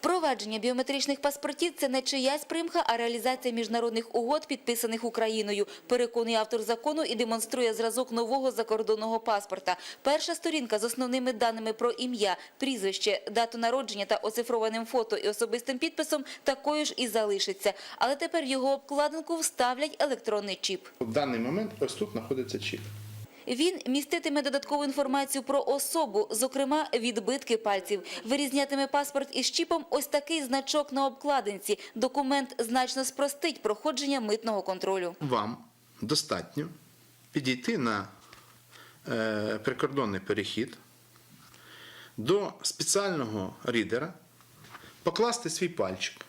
Впровадження біометричних паспортів – це не чиясь примха, а реалізація міжнародних угод, підписаних Україною, переконує автор закону і демонструє зразок нового закордонного паспорта. Перша сторінка з основними даними про ім'я, прізвище, дату народження та оцифрованим фото і особистим підписом такою ж і залишиться. Але тепер його обкладинку вставлять електронний чіп. В даний момент ось тут знаходиться чіп. Він міститиме додаткову інформацію про особу, зокрема відбитки пальців. Вирізнятиме паспорт із чіпом ось такий значок на обкладинці. Документ значно спростить проходження митного контролю. Вам достатньо підійти на е, прикордонний перехід до спеціального рідера, покласти свій пальчик.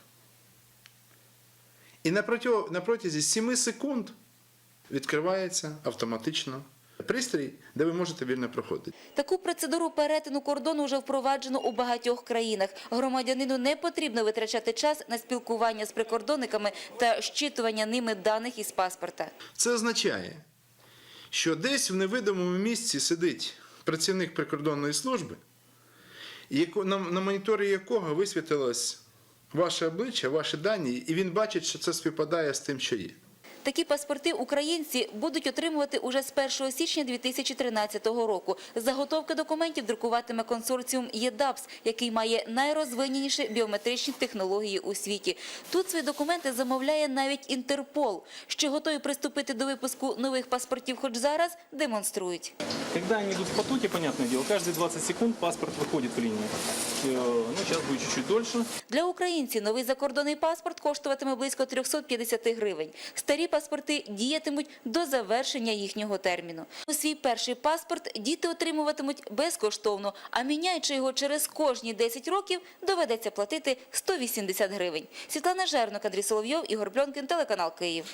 І на, протязі 7 секунд відкривається автоматично пристрій, де ви можете вільно проходити. Таку процедуру перетину кордону вже впроваджено у багатьох країнах. Громадянину не потрібно витрачати час на спілкування з прикордонниками та щитування ними даних із паспорта. Це означає, що десь в невидимому місці сидить працівник прикордонної служби, на моніторі якого висвітилось ваше обличчя, ваші дані, і він бачить, що це співпадає з тим, що є. Такі паспорти українці будуть отримувати уже з 1 січня 2013 року. Заготовки документів друкуватиме консорціум ЄДАПС, який має найрозвиненіші біометричні технології у світі. Тут свої документи замовляє навіть Інтерпол. Що готові приступити до випуску нових паспортів хоч зараз, демонструють. Когда они идут в потоке, понятное дело, каждые 20 секунд паспорт выходит в линию. Э, Ну, сейчас будет чуть-чуть дольше. Для українців новий закордонний паспорт коштуватиме близько 350 гривень. Старі паспорти діятимуть до завершення їхнього терміну. Свій перший паспорт діти отримуватимуть безкоштовно, а міняючи його через кожні 10 років, доведеться платити 180 гривень. Світлана Жернок, Андрій Соловйов, Ігор Бльонкін, телеканал Київ.